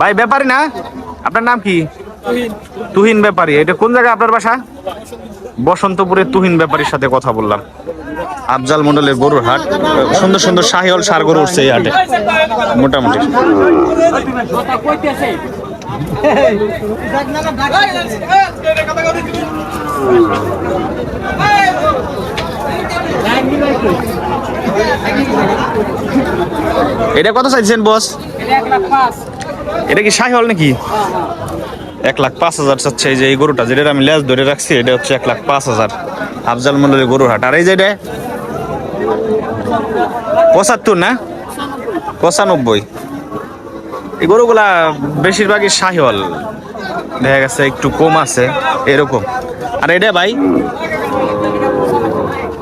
ভাই ব্যাপারী না? আপনার নাম কি? তুহিন। ব্যাপারী। এটা কোন জায়গায় আপনার বাসা? বসন্তপুরের তুহিন ব্যাপারীর সাথে কথা বললাম। আফজাল মন্ডলের গরুর হাট। সুন্দর সুন্দর শাহিওল সার গরু উঠছে এই হাটে। মোটামুটি। এটা কত চাইছেন বস? এটা কি শাহিওল নাকি? এক লাখ পাঁচ হাজার চাচ্ছে এই যে এই গরুটা যেটা আমি লেজ ধরে রাখছি, এটা হচ্ছে এক লাখ পাঁচ হাজার। আফজাল মন্ডলের গরুর হাট। আর এই যে এটা? পঁচাত্তর না? পঁচানব্বই। এই গরুগুলা বেশিরভাগই শাহিওয়াল। দেখা গেছে একটু কম আছে, এরকম। আর এটা ভাই?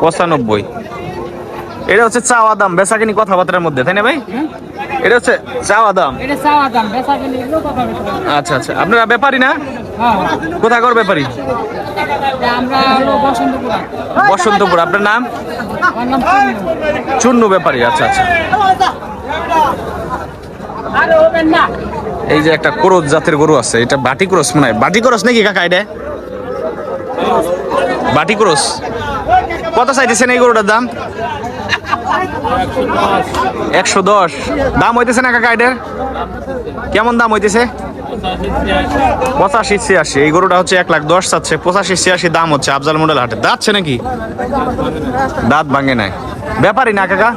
পঁচানব্বই। এটা হচ্ছে চাওয়া দাম বেচা কিনি কথাবার্তার মধ্যে, তাই না ভাই? এটা হচ্ছে চাওয়া দাম। আচ্ছা আচ্ছা। আপনারা ব্যাপারী না? হ্যাঁ। কোথাকার ব্যাপারী? বসন্তপুরা। আপনার নাম? চূর্ণ ব্যাপারী। আচ্ছা আচ্ছা। এই যে একটা ক্রোজ জাতের গরু আছে এটা বাটি ক্রস মনে হয়। বাটি ক্রস নাকি কাকা এটা? বাটি ক্রস কত চাইতেছেন এই গরুটার দাম? একশো দশ। দাম হইতেছে না কাকা এটার? কেমন দাম হইতেছে? পঁচাশি ছিয়াশি। এই গরুটা হচ্ছে এক লাখ দশ চাচ্ছে। পঁচাশি ছিয়াশি দাম হচ্ছে আফজাল মন্ডল হাটে। দাঁতছে নাকি? দাঁত ভাঙে নাই। ব্যাপারই না কাকা।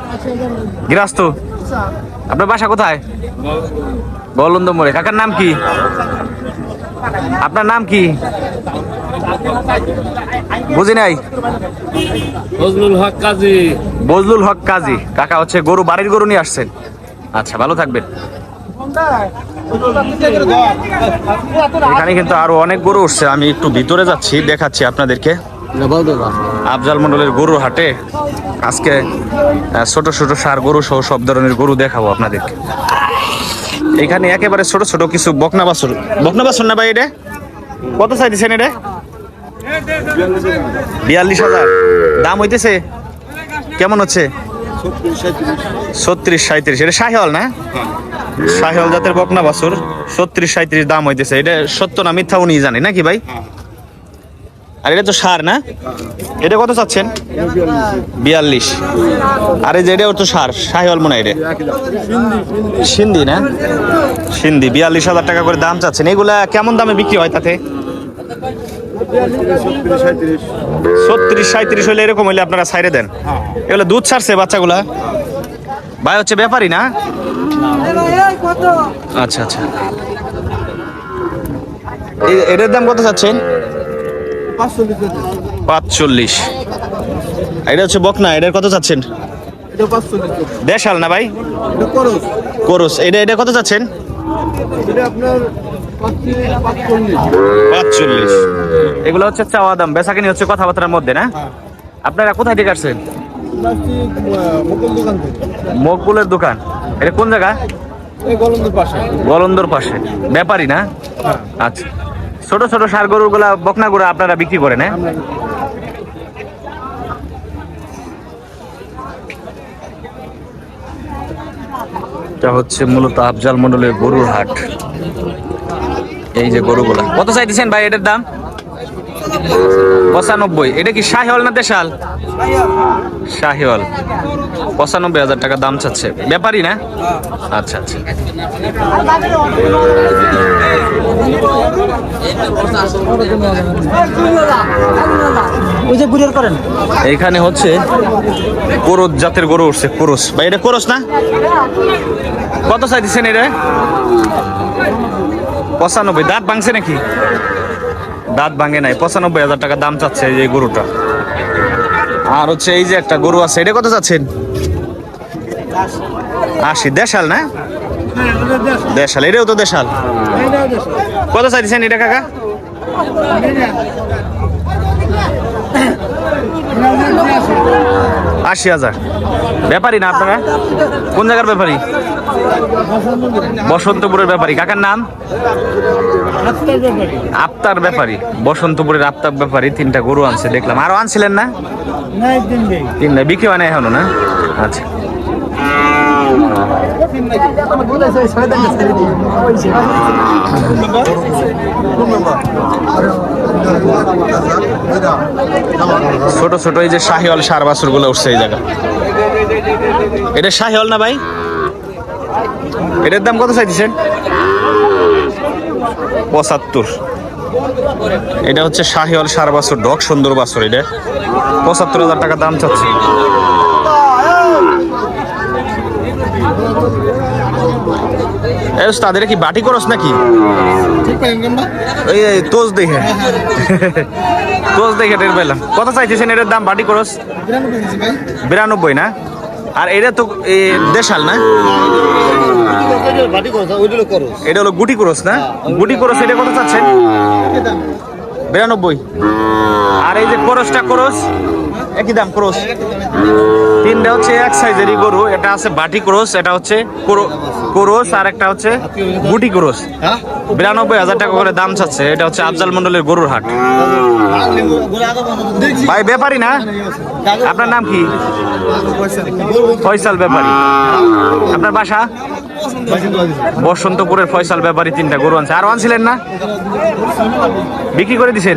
গৃহস্থ। আপনার বাসা কোথায়? গোলন্দ মোড়ে কাকার নাম কি? আপনার নাম কি? বুঝি নাই? ফজলুল হক কাজী। বজলুল হক কাজী। কাকা হচ্ছে গরু বাড়ির গরু নিয়ে আসছেন। আচ্ছা ভালো থাকবেন। এখানে কিন্তু আরও অনেক গরু উঠছে। আমি একটু ভিতরে যাচ্ছি দেখাচ্ছি আপনাদেরকে। আফজাল মন্ডলের গরুর হাটে আজকে ছোট ছোট সার গরু সহ সব ধরনের গরু দেখাবো আপনাদেরকে। এখানে একেবারে ছোট ছোট কিছু বকনা বাছুর। বকনা বাছুর না ভাই এটা? কত চাইতেছেন এটা? বিয়াল্লিশ হাজার। দাম হইতেছে? কেমন হচ্ছে? ছত্রিশ সাঁত্রিশ এটা শাহিওয়াল না? শাহিওয়াল জাতের বকনা বাছুর। ছত্রিশ সাঁত্রিশ দাম হইতেছে। এটা সত্য না মিথ্যা উনি জানে, নাকি ভাই? আর এটা তো সার না? এটা কত চাচ্ছেন? বিয়াল্লিশ। আর যে এটা তো সার, শাহিওয়াল মনে হয় সিন্ধি না? সিন্ধি, বিয়াল্লিশ হাজার টাকা করে দাম চাচ্ছেন। এগুলা কেমন দামে বিক্রি হয় তাতে? ছত্রিশ সাঁত্রিশ হলে এরকম হলে আপনারা ছাইড়ে দেন। এগুলো দুধ ছাড়ছে বাচ্চাগুলা। ভাই হচ্ছে ব্যাপারই না? আচ্ছা আচ্ছা। এটার দাম কত চাচ্ছেন? পাঁচচল্লিশ। এটা হচ্ছে বকনা এটার কত চাচ্ছেন? দেশাল না ভাই? করস। এটা এটা কত চাচ্ছেন? পাঁচচল্লিশ। এগুলো হচ্ছে চাওয়া দাম। বেচাকিনি হচ্ছে কথাবার্তার মধ্যে না? আপনারা কোথায় থেকে আসছেন? মকবুলের দোকান। এটা কোন জায়গা? গলন্দর পাশে। ব্যাপারী না? আচ্ছা। ছোট ছোট সার গরুগুলা বকনা গুলা আপনারা বিক্রি করেন হ্যাঁ? এটা হচ্ছে মূলত আফজাল মন্ডলের গরুর হাট। এই যে গরুগুলা। কত চাইতেছেন ভাই এটার দাম? পঁচানব্বই। এটা কি শাহিওয়াল না দেশাল? শাহিওয়াল। পঁচানব্বই হাজার টাকা দাম চাচ্ছে। ব্যাপারই না? আচ্ছা আচ্ছা। এখানে হচ্ছে কোরস জাতের গরু উঠছে, কোরস। ভাই, এটা কোরস না? কত চাইতেছেন এটা? পঁচানব্বই। দাঁত ভাঙছে নাকি? দাঁত ভাঙে নাই। পঁচানব্বই হাজার টাকা দাম চাচ্ছে এই গরুটা। আর হচ্ছে এই যে একটা গরু আছে, এটা কত চাচ্ছেন আশি। দেশাল না? দেশাল, এটাও তো দেশাল। কত চাইছেন এটা কাকা? আশি হাজার। ব্যাপারী না আপনারা? কোন জায়গার ব্যাপারী? বসন্তপুরের ব্যাপারী। কাকার নাম? আফতার ব্যাপারী। বসন্তপুরের আফতার ব্যাপারী। তিনটা গরু আনছে দেখলাম। আরও আনছিলেন না? তিনটা বিক্রি হয় না এখনও না? আচ্ছা। ছোট ছোট, এই যে শাহিওয়াল সার বাছুরগুলো উঠছে এই জায়গা এটা শাহিওয়াল না ভাই? এটার দাম কত চাইতেছেন? পঁচাত্তর। এটা হচ্ছে শাহিওয়াল সার বাছুর ডক সুন্দর বাছুর এটা। পঁচাত্তর হাজার টাকা দাম চাচ্ছে। তাদের কি বাটি করস নাকি? এই তোজ দেখে। তোজ দেখে টের পেলাম। কত চাইতেছেন এটার দাম, বাটি করস? বিরানব্বই, না? আর এটা তো দেশাল, না? এটা হলো গুটি করস, না? গুটি করস, এটা কত চাচ্ছেন? বিরানব্বই। আর এই যে করসটা করস, একই দাম, ক্রস? তিনটা হচ্ছে এক সাইজেরই গরু এটা আছে বাটি ক্রস এটা হচ্ছে কোরো- ক্রস আর একটা হচ্ছে গুটি ক্রস। বিরানব্বই হাজার টাকা করে দাম চাচ্ছে এটা হচ্ছে আফজাল মন্ডলের গরুর হাট। ভাই ব্যাপারী না? আপনার নাম কি? ফয়সাল ব্যাপারী। আপনার বাসা? বসন্তপুরের ফয়সাল ব্যাপারী তিনটা গরু আনছে। আরও আনছিলেন না? বিক্রি করে দিছেন?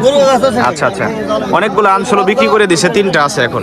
আচ্ছা আচ্ছা। অনেকগুলো আনছিল বিক্রি করে দিছে তিনটা আছে এখন।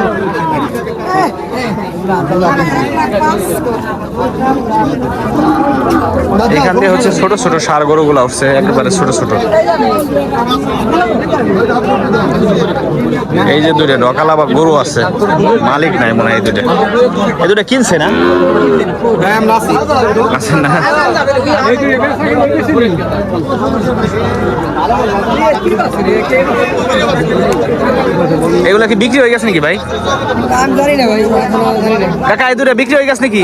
এখান দিয়ে হচ্ছে ছোট ছোট সার গরুগুলো উঠছে, একেবারে ছোট ছোট। এই যে দুইটা ডকালা বা গরু আছে, মালিক নাই মনে হয় এই দুইটা। এই দুইটা কিনছে না? এগুলা কি বিক্রি হয়ে গেছে নাকি ভাই? কাকা এই দুটো বিক্রি হয়ে গেছে নাকি?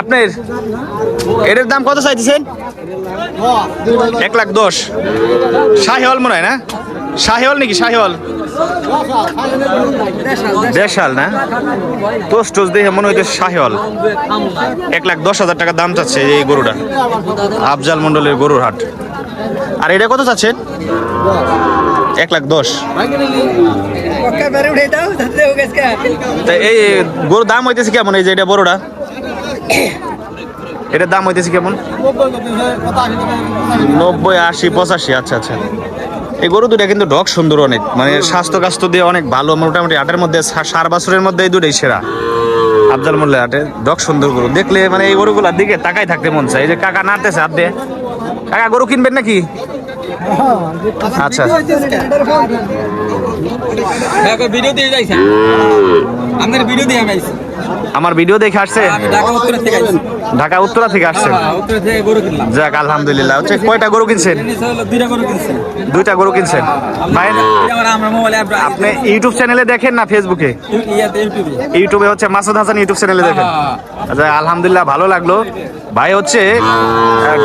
আপনার? এটার দাম কত চাইতেছেন? এক লাখ দশ। শাহিওয়াল মনে হয় না? শাহিওয়াল নাকি শাহিওয়াল? দেশাল না? টোস টোস দেখে মনে হইতে শাহিওয়াল। এক লাখ দশ হাজার টাকা দাম চাচ্ছে এই গরুটা। আফজাল মন্ডলের গরুর হাট। আর এটা কত চাচ্ছেন? এক লাখ দশ। এই গরুর দাম হইতেছে কেমন? এই যে এটা বড়টা। এটার দাম হইতেছে কেমন? নব্বই, আশি, পঁচাশি আচ্ছা আচ্ছা। এই গরু দুটা কিন্তু ডক সুন্দর অনেক। মানে স্বাস্থ্য কাস্ত্য দিয়ে অনেক ভালো। মোটামুটি আটের মধ্যে সার বছরের মধ্যে এই দুটাই সেরা। আফজাল মোল্লা আটে ডক সুন্দর গরু। দেখলে মানে এই গরুগুলার দিকে তাকাই থাকতে মন চায়। এই যে কাকা নাড়তেছে, হাত দিয়ে। কাকা, গরু কিনবেন নাকি? আচ্ছা। ভিডিও দিয়ে যাইছে। আপনার ভিডিও দিয়ে আমি আমার ভিডিও দেখে আসছে? আমি ঢাকা উত্তর থেকে আইছি। ঢাকা উত্তরা থেকে আসছে হ্যাঁ, কিনলাম। যাক আলহামদুলিল্লাহ। হচ্ছে কয়টা গরু কিনছেন? দুইটা গরু কিনছেন। ভাই আপনি ইউটিউব চ্যানেলে দেখেন না ফেসবুকে ইউটিউবে ইউটিউবে হচ্ছে মাসুদ হাসান ইউটিউব চ্যানেলে দেখেন। আচ্ছা আলহামদুলিল্লাহ ভালো লাগল। ভাই হচ্ছে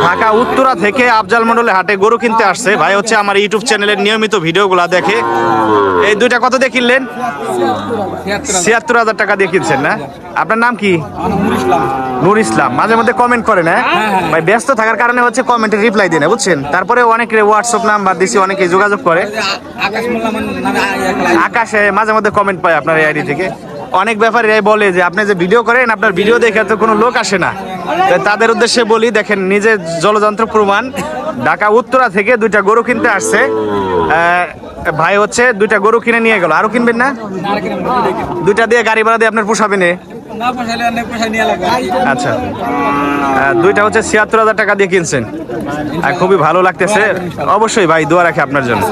ঢাকা উত্তরা থেকে আফজাল মন্ডলে হাটে গরু কিনতে আসছে। ভাই হচ্ছে আমার ইউটিউব চ্যানেলের নিয়মিত ভিডিওগুলো দেখে। এই দুইটা কত দিয়ে কিনলেন? ছিয়াত্তর হাজার। টাকা দিয়ে কিনছেন না? আপনার নাম কি? নূর ইসলাম। মাঝে মধ্যে কমেন্ট করেন হ্যাঁ? ভাই ব্যস্ত থাকার কারণে হচ্ছে কমেন্টে রিপ্লাই দেন বুঝছেন? তারপরে অনেকে হোয়াটসঅ্যাপ নাম্বার দিছি অনেকে যোগাযোগ করে। আকাশ মাঝে মধ্যে কমেন্ট পায় আপনার আইডি থেকে। অনেক ব্যাপারে বলে যে আপনি যে ভিডিও করেন আপনার ভিডিও দেখে তো কোনো লোক আসে না। তাদের উদ্দেশ্যে বলি দেখেন নিজে জলযন্ত্র প্রমাণ। ঢাকা উত্তরা থেকে দুইটা গরু কিনতে আসছে। ভাই হচ্ছে দুইটা গরু কিনে নিয়ে গেল। আরও কিনবেন না? দুইটা দিয়ে গাড়ি ভাড়া দিয়ে আপনার পোষাবে আচ্ছা। দুইটা হচ্ছে ছিয়াত্তর হাজার টাকা দিয়ে কিনছেন। খুবই ভালো লাগতেছে। অবশ্যই ভাই, দোয়া রাখে আপনার জন্য।